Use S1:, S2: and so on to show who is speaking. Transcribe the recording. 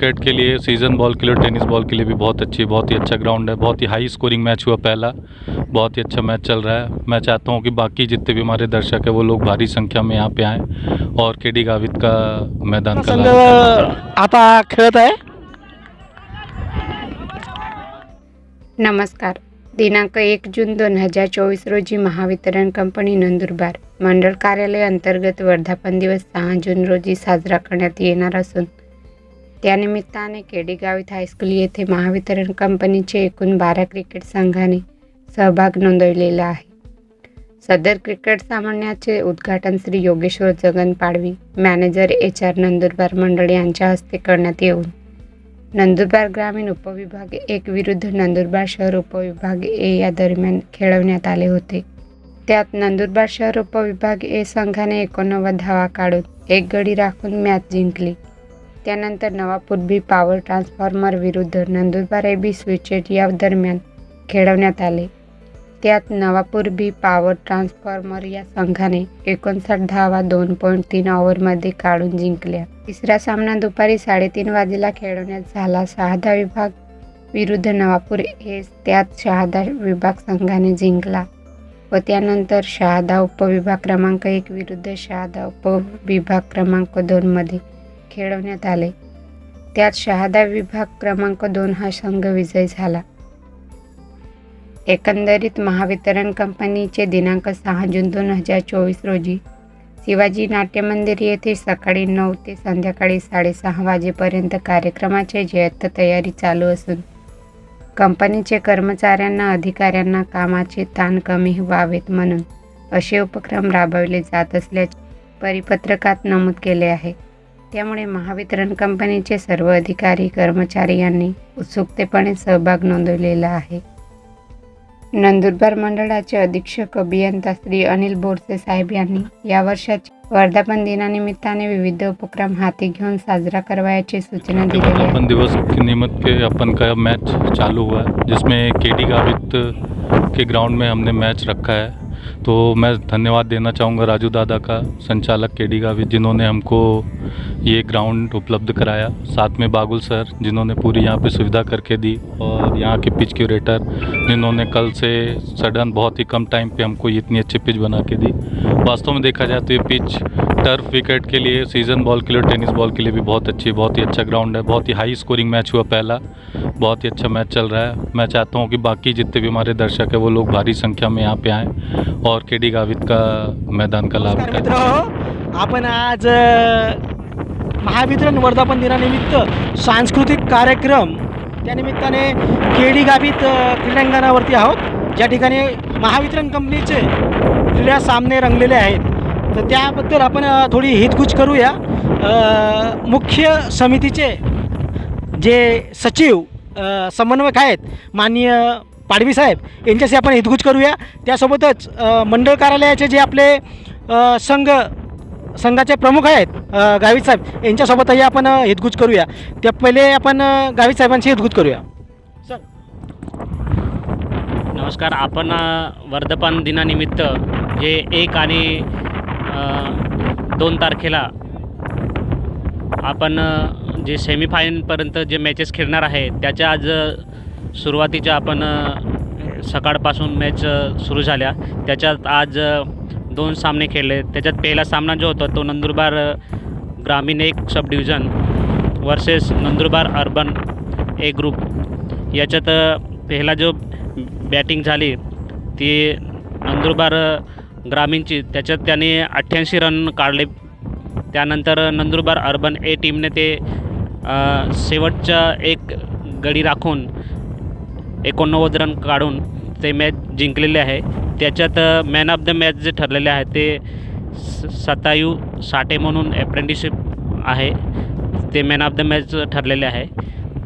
S1: Wicket के लिए season ball के लिए tennis ball के लिए भी बहुत अच्छी बहुत ही अच्छा ग्राउंड है। बहुत ही हाई स्कोरिंग मैच हुआ पहला। बहुत ही अच्छा मैच चल रहा है। मैं चाहता हूँ कि बाकी जितने भी हमारे दर्शक हैं वो लोग भारी संख्या में यहाँ पे आएँ और के डी गावित का मैदान।
S2: आता खेळत आहे
S3: नमस्कार। दिनांक एक जून दोन हज़ार चोवीस रोजी महावितरण कंपनी नंदुरबार मंडळ कार्यालय अंतर्गत वर्धापन दिवस सहा जून रोजी साजरा करण्यात येणार असून त्यानिमित्ताने केडी हायस्कूल येथे महावितरण कंपनीचे एकूण बारा क्रिकेट संघाने सहभाग नोंदवलेला आहे. सदर क्रिकेट सामन्याचे उद्घाटन Shri Yogeshwar Jagan Padvi manager H R Nandurbar मंडळ यांच्या हस्ते करण्यात येऊन नंदुरबार ग्रामीण उपविभाग एक विरुद्ध नंदुरबार शहर उपविभाग ए या दरम्यान खेळवण्यात आले होते. त्यात नंदुरबार शहर उपविभाग ए संघाने एकोणनव्वद धावा काढून एक गडी राखून मॅच जिंकली. त्यानंतर नवापूर बी पॉवर ट्रान्सफॉर्मर विरुद्ध नंदुरबार ए बी स्विचेट या दरम्यान खेळवण्यात आले. त्यात नवापूर बी पॉवर ट्रान्सफॉर्मर या संघाने एकोणसाठ धावा दोन पॉईंट तीन ओव्हरमध्ये काढून जिंकल्या. तिसरा सामना दुपारी साडेतीन वाजेला खेळवण्यात झाला. शहादा विभाग विरुद्ध नवापूर एस त्यात शहादा विभाग संघाने जिंकला व त्यानंतर शहादा उपविभाग क्रमांक एक विरुद्ध शहादा उपविभाग क्रमांक दोनमध्ये खेळवण्यात आले. त्यात शहादा विभाग क्रमांक दोन हा संघ विजय झाला. एकंदरीत महावितरण कंपनीचे दिनांक सहा जून दोन हजार चोवीस रोजी शिवाजी नाट्य मंदिर येथे सकाळी नऊ ते संध्याकाळी साडेसहा वाजेपर्यंत कार्यक्रमाचे जयत्त तयारी चालू असून कंपनीचे कर्मचाऱ्यांना अधिकाऱ्यांना कामाचे ताण कमी व्हावेत म्हणून असे उपक्रम राबवले जात असल्याचे परिपत्रकात नमूद केले आहे. त्यामुळे महावितरण कंपनीचे सर्व अधिकारी कर्मचारी यांनी उत्सुकतेपणे सहभाग नोंदवलेला आहे. नंदुरबार मंडळाचे अधीक्षक अभियंता श्री अनिल बोरसे साहेब यांनी या वर्षाच्या वर्धापन दिनानिमित्ताने विविध उपक्रम हाती घेऊन साजरा करवायची सूचना दिली
S1: वर्धापन दिवस के निमित्त के अपन का मैच चालू हुआ है जिसमें के डी गावित के ग्राउंड में हमने मैच रखा है। तो मैं धन्यवाद देना चाहूँगा राजू दादा का संचालक के डी गावित जिन्होंने हमको ये ग्राउंड उपलब्ध कराया। साथ में बागुल सर जिन्होंने पूरी यहाँ पे सुविधा करके दी और यहाँ के पिच क्यूरेटर जिन्होंने कल से सडन बहुत ही कम टाइम पे हमको ये इतनी अच्छी पिच बना के दी। वास्तव में देखा जाए तो ये पिच टर्फ विकेट के लिए सीज़न बॉल के लिए टेनिस बॉल के लिए भी बहुत अच्छी बहुत ही अच्छा ग्राउंड है। बहुत ही हाई स्कोरिंग मैच हुआ पहला। बहुत ही अच्छा मैच चल रहा है। मैं चाहता हूँ कि बाकी जितने भी हमारे दर्शक हैं वो लोग भारी संख्या में यहाँ पे आएँ और के डी गावित का मैदान का लाभ उठाएँ।
S2: आपण आज महावितरण वर्धापन दिनानिमित्त सांस्कृतिक कार्यक्रम. त्यानिमित्ताने केडी गावीत क्रीडांगणावरती आहोत. ज्या ठिकाणी महावितरण कंपनीचे क्रीडा सामने रंगलेले आहेत. तर त्याबद्दल आपण थोडी हितगुज करूया. मुख्य समितीचे जे सचिव समन्वयक आहेत माननीय पाडवी साहेब यांच्याशी आपण हितगुज करूया. त्यासोबतच मंडळ कार्यालयाचे जे आपले संघ संघाचे प्रमुख आहेत गावित साहेब. यांच्यासोबतही आपण हितगुज करूया. त्या पहिले आपण गावित साहेबांशी हितगुज करूया. सर.
S4: नमस्कार. आपण वर्धपान वर्धापन दिनानिमित्त जे एक आणि दोन तारखेला आपण जे सेमीफायनलपर्यंत जे मॅचेस खेळणार आहे त्याच्या आज सुरुवातीच्या आपण सकाळपासून मॅच सुरू झाल्या. त्याच्यात आज दोन सामने खेळले. त्याच्यात पहिला सामना जो होता तो नंदुरबार ग्रामीण एक sub division versus Nandurbar urban A group याच्यात पहिला जो बॅटिंग झाली ती नंदुरबार ग्रामीणची. त्याच्यात त्याने अठ्ठ्याऐंशी रन काढले. त्यानंतर नंदुरबार अर्बन ए टीमने ते शेवटच्या एक गडी राखून एकोणनव्वद रन काढून ते मॅच जिंकलेले आहे. त्याच्यात मॅन ऑफ द मॅच जे ठरलेले आहे ते स सतायू साठे म्हणून अप्रेंटिसशिप आहे. ते मॅन ऑफ द मॅच ठरलेले आहे.